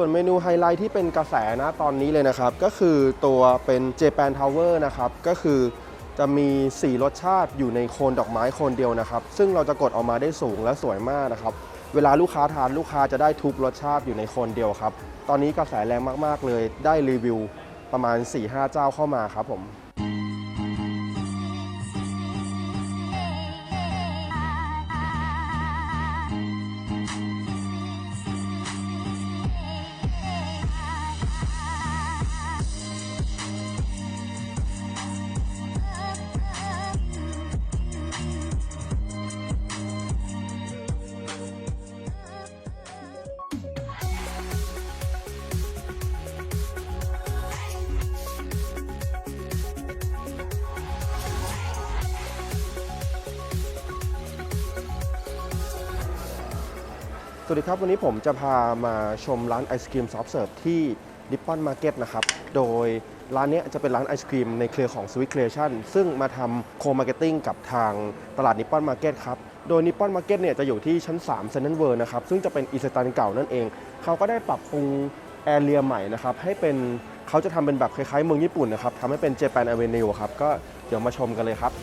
ส่วนเมนูไฮไลท์ที่เป็นกระแสนะตอนนี้เลยนะครับ ก็คือตัวเป็น Japan Tower นะครับก็คือจะมี 4 รสชาติอยู่ในโคนดอกไม้โคนเดียวนะครับ ซึ่งเราจะกดออกมาได้สูงและสวยมากนะครับ เวลาลูกค้าทานลูกค้าจะได้ทุกรสชาติอยู่ในโคนเดียวครับ ตอนนี้กระแสแรงมาก ๆ เลยได้รีวิวประมาณ 4-5 เจ้าเข้ามาครับผม สวัสดีครับ วันนี้ผมจะพามาชมร้านไอศครีมซอฟเสิร์ฟที่นิปปอนมาร์เก็ตนะครับ โดยร้านนี้จะเป็นร้านไอศครีมในเครือของ Sweet Creation ซึ่งมาทำโคมาร์เก็ตติ้งกับทางตลาดนิปปอนมาร์เก็ตครับ โดยนิปปอนมาร์เก็ตเนี่ยจะอยู่ที่ชั้น3เซน t ั a เวิร์นะครับ ซึ่งจะเป็นอีสตันเก่านั่นเอง เขาก็ได้ปรับปรุงแอเรียใหม่นะครับ ให้เป็นเขาจะทำเป็นแบบคล้ายๆเมืองญี่ปุ่นนะครับทำให้เป็นเจแปนอเวนิวครับก็เดี๋ยวมาชมกันเลยครับ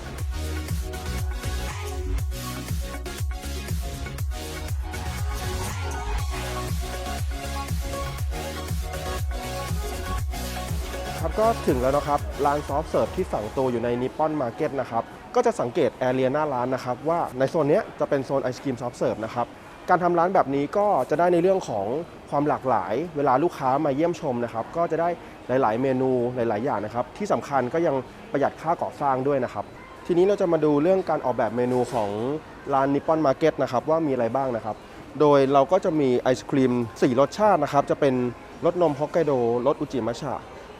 ครับก็ถึงแล้วนะครับร้านซอฟต์เสิร์ฟที่ฝังตัวอยู่ในนิปปอนมาร์เก็ตนะครับก็จะสังเกตแอเรียหน้าร้านนะครับว่าในโซนนี้จะเป็นโซนไอศครีมซอฟต์เสิร์ฟนะครับการทำร้านแบบนี้ก็จะได้ในเรื่องของความหลากหลาย เวลาลูกค้ามาเยี่ยมชมนะครับก็จะได้หลาย ๆ เมนูหลาย ๆ อย่างนะครับที่สำคัญก็ยังประหยัดค่าก่อสร้างด้วยนะครับทีนี้เราจะมาดูเรื่องการออกแบบเมนูของร้านนิปปอนมาร์เก็ตนะครับว่ามีอะไรบ้างนะครับโดยเราก็จะมีไอศครีม4รสชาตินะครับจะเป็นรสนมฮอกไกโดรสอุจิมัชะ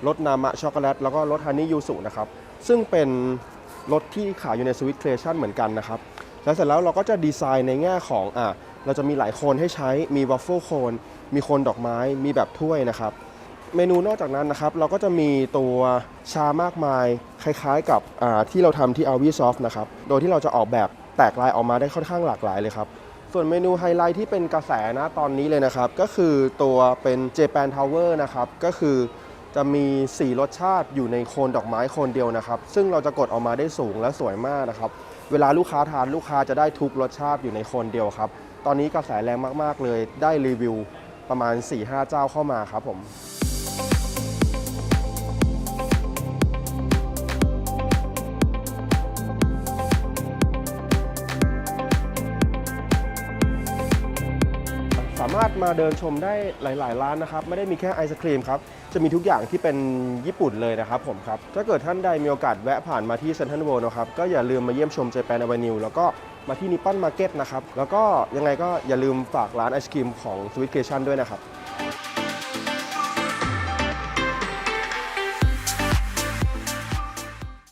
รสนามะช็อกโกแลตแล้วก็รสฮันนี่ยูสุนะครับ ซึ่งเป็นรสที่ขายอยู่ในสวิตเครชั่นเหมือนกันนะครับ แล้วเสร็จแล้วเราก็จะดีไซน์ในแง่ของอะเราจะมีหลายโคนให้ใช้มีวัฟเฟิลโคนมีโคนดอกไม้มีแบบถ้วยนะครับ เมนูนอกจากนั้นนะครับ เราก็จะมีตัวชามากมาย คล้ายๆกับที่เราทำที่ a l v i Soft นะครับ โดยที่เราจะออกแบบแตกลายออกมาได้ค่อนข้างหลากหลายเลยครับ ส่วนเมนูไฮไลท์ที่เป็นกระแสนะตอนนี้เลยนะครับ ก็คือตัวเป็น Japan Tower นะครับ ก็คือ จะมี 4 รสชาติอยู่ในโคนดอกไม้โคนเดียวนะครับ ซึ่งเราจะกดออกมาได้สูงและสวยมากนะครับ เวลาลูกค้าทานลูกค้าจะได้ทุกรสชาติอยู่ในโคนเดียวครับ ตอนนี้กระแสแรงมากๆเลย ได้รีวิวประมาณ 4-5 เจ้าเข้ามาครับผมามารถมาเดินชมได้หลาย ๆ ร้านนะครับ ไม่ได้มีแค่ไอศครีมครับ จะมีทุกอย่างที่เป็นญี่ปุ่นเลยนะครับผมครับ ถ้าเกิดท่านใดมีโอกาสแวะผ่านมาที่เซนทรัลเวิลด์นะครับ ก็อย่าลืมมาเยี่ยมชมเจแปนอเวนิวแล้วก็มาที่นิปปอนมาร์เก็ตนะครับ แล้วก็ยังไงก็อย่าลืมฝากร้านไอศครีมของสวิตเคชันด้วยนะครับ